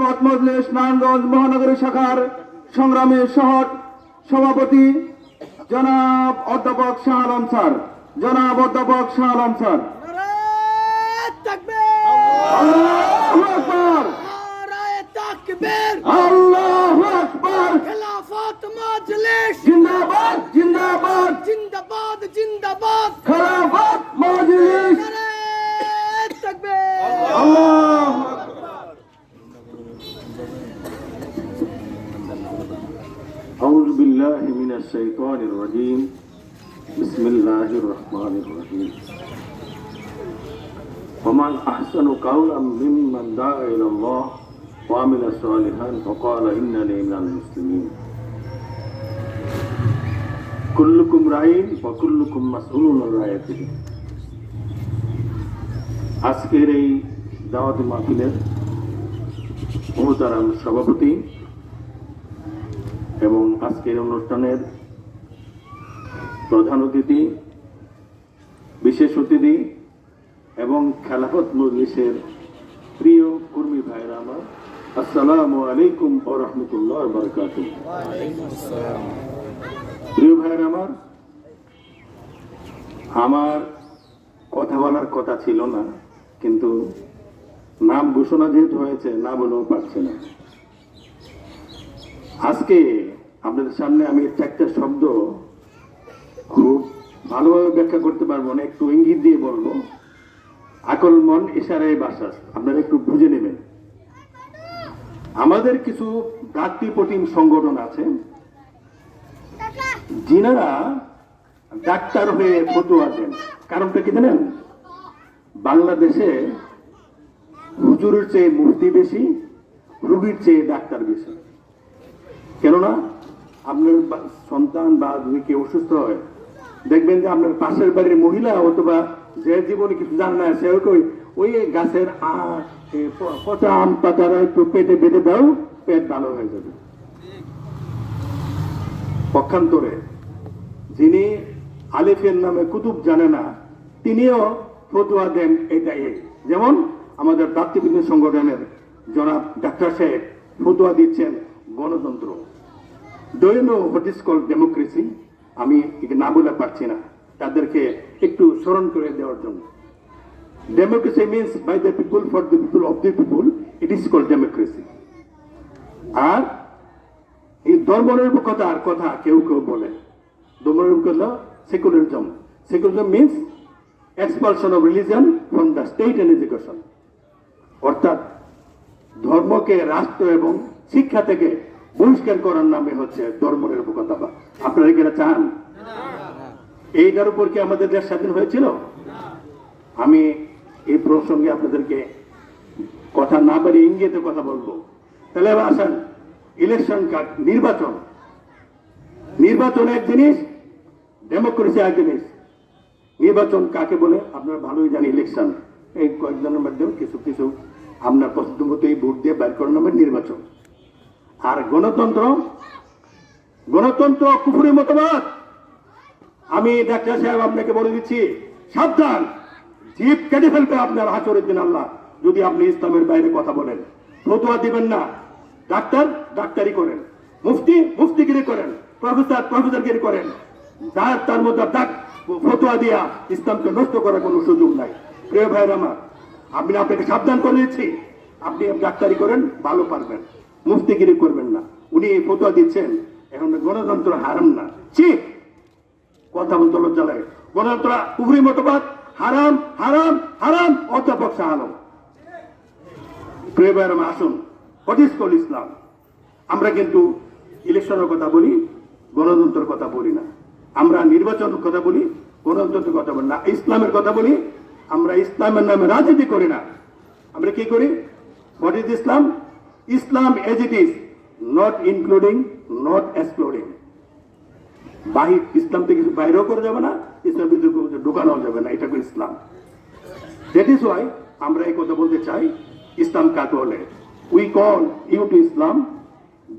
মজলিস নারায়ণগঞ্জ মহানগরী শাখার সংগ্রামী শহর সভাপতি জনাব অধ্যাপক শাহ আলম স্যার। জনাব অধ্যাপক শাহ আলম স্যার। আল্লাহু আকবার! খেলাফত মজলিস! জিন্দাবাদ জিন্দাবাদ! জিন্দাবাদ জিন্দাবাদ! أعوذ بالله من الشيطان الرجيم بسم الله الرحمن الرحيم ومن أحسن قولا ممن دعا إلى الله وعمل صالحا وقال إنني من المسلمين كلكم راعين وكلكم مسؤول عن رعيته আজকের এই দাওয়াতি মাহফিলের মহতারাম সভাপতি এবং আজকের অনুষ্ঠানের প্রধান অতিথি, বিশেষ অতিথি এবং খেলাফত মজলিসের প্রিয় কর্মী ভাইরা আমার। আসসালামু আলাইকুম ও রহমতুল্লাহ প্রিয় ভাইরা আমার আমার কথা বলার কথা ছিল না, কিন্তু নাম ঘোষণা যেহেতু হয়েছে না বলেও পারছে না। আজকে আপনাদের সামনে আমি একটা শব্দ খুব ভালোভাবে ব্যাখ্যা করতে পারব না, একটু ইঙ্গিত দিয়ে বলব। আকল মন ইশারায় বাসাস আপনারা একটু বুঝে নেবেন। আমাদের কিছু ভ্রাতৃপ্রতিম সংগঠন আছে। যিনারা ডাক্তার হয়ে ফতুয়া দেন। কারণটা কি জানেন? বাংলাদেশে হুজুরের চেয়ে মুফতি বেশি, রুগীর চেয়ে ডাক্তার বেশি। কেননা আপনার সন্তান বা যদি কেউ অসুস্থ হয়, দেখবেন যে আপনার পাশের বাড়ির মহিলা অথবা যে জীবনে কিছু জানে না সে ওই গাছের পচা আম পাতারা একটু পেটে বেঁধে দাও, পেট ভালো হয়ে যাবে। পক্ষান্তরে যিনি আলিফের নামে কুতুব জানে না, তিনিও ফতুয়া দেন এটাই। যেমন আমাদের প্রাপ্তিবিন্দু সংগঠনের জনাব ডাক্তার সাহেব ফতুয়া দিচ্ছেন গণতন্ত্র। ডোয়েন হোয়াট ইজ কল ডেমোক্রেসি আমি এটা না বলে পারছি না। তাদেরকে একটু স্মরণ করে দেওয়ার জন্য। Democracy means by the people for the people of the people it is call democracy আর এই ধর্মনিরপেক্ষতার কথা কেউ কেউ বলে। ধর্মনিরপেক্ষতা secularism secularism means expulsion of religion from the state and education অর্থাৎ ধর্মকে রাষ্ট্র এবং শিক্ষা থেকে বহিষ্কার করার নামে হচ্ছে ধর্মনিরপেক্ষতা বা আপনারা কি চান? এইটার উপর কি আমাদের দেশ স্বাধীন হয়েছিল? আমি এই প্রসঙ্গে আপনাদেরকে কথা না পারি ইঙ্গিতে কথা বলব। তাহলে এবার আসেন ইলেকশন কার্ড নির্বাচন। নির্বাচন এক জিনিস ডেমোক্রেসি এক জিনিস। নির্বাচন কাকে বলে? আপনারা ভালোই জানি ইলেকশন এই কয়েকজনের মাধ্যমে কিছু কিছু আপনার পছন্দ মতো এই ভোট দিয়ে বাইর করার নামে নির্বাচন। আর গণতন্ত্র গণতন্ত্র কুফুরি মতবাদ। আমি ডাক্তার সাহেব আপনাকে বলে দিচ্ছি, সাবধান। জিপ কেটে ফেলবে আপনার হাসরের দিন আল্লাহ, যদি আপনি ইসলামের বাইরে কথা বলেন। ফতুয়া দিবেন না। ডাক্তার, ডাক্তারি করেন। মুফতি, মুফতিগিরি করেন। প্রফেসর, প্রফেসরগিরি করেন। যার তার মধ্যে ডাক ফতুয়া দিয়া ইসলামকে নষ্ট করার কোনো সুযোগ নাই। প্রিয় ভাইয়ের আমার, আমি আপনাকে সাবধান করে দিচ্ছি। আপনি ডাক্তারি করেন, ভালো পারবেন। মুফতিগিরি করবেন না। উনি এই ফতুয়া দিচ্ছেন, এখন গণতন্ত্র হারাম না। ঠিক কথা বলতে লজ্জা লাগে। গণতন্ত্র কুফরি মতবাদ, হারাম হারাম হারাম, অধ্যাপক শাহ আলম। প্রিয় আসুন। Is call Islam. আমরা কিন্তু ইলেকশনের কথা বলি, গণতন্ত্রের কথা বলি না। আমরা নির্বাচনের কথা বলি, গণতন্ত্রের কথা বলি না। ইসলামের কথা বলি, আমরা ইসলামের নামে রাজনীতি করি না। আমরা কি করি? What Islam Islam as it is not including not excluding বাহির, ইসলাম থেকে কিছু বাইরেও করা যাবে না, ইসলাম কিছু ঢুকানো যাবে না, এটা ইসলাম। দ্যাট ইজ ওয়াই আমরা এই কথা বলতে চাই, ইসলাম কাকে বলে? We call you to Islam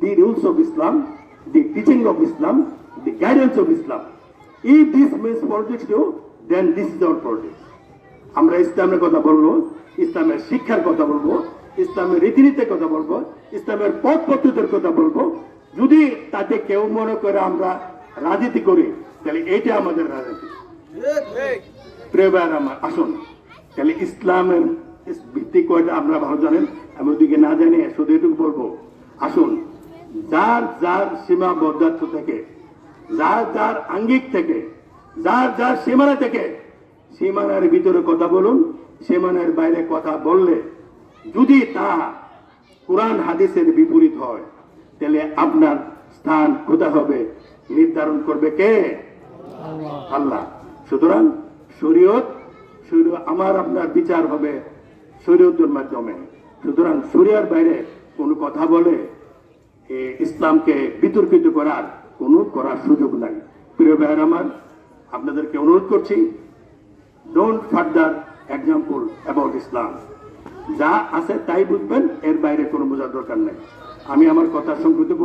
the rules of Islam the teaching of Islam the guidance of Islam if this means politics to then this is our politics আমরা ইসলামের কথা বলব, ইসলামের শিক্ষার কথা বলব ইসলামের রীতিনীতির কথা বলব, ইসলামের পথ পদ্ধতির কথা বলব। যদি তাতে কেউ মনে করে আমরা রাজনীতি করি, তাহলে এটা আমাদের রাজনীতি। আমার, আসুন। তাহলে ইসলামের ভিত্তি কয়টা আমরা ভালো জানেন? আমি ওদিকে না জানি শুধু এটুকু বলব। আসুন। যার যার সীমা সীমাবদ্ধত্ব থেকে, যার যার আঙ্গিক থেকে, যার যার সীমানা থেকে, সীমানার ভিতরে কথা বলুন, সীমানার বাইরে কথা বললে যদি তা কোরআন হাদিসের বিপরীত হয় তাহলে আপনার স্থান কোথা হবে? নির্ধারণ করবে কে? আল্লাহ। সুতরাং শরীয়ত শরীয় আমার আপনার বিচার হবে শরীয়তের মাধ্যমে। সুতরাং শরিয়ার বাইরে কোনো কথা বলে ইসলামকে বিতর্কিত করার কোনো করার সুযোগ নাই। প্রিয় ভাইয়ের আমার আপনাদেরকে অনুরোধ করছি don't further example about Islam যা আছে তাই বুঝবেন এর বাইরে কোনো বোঝার দরকার নেই। আমি আমার কথা সংক্ষিপ্ত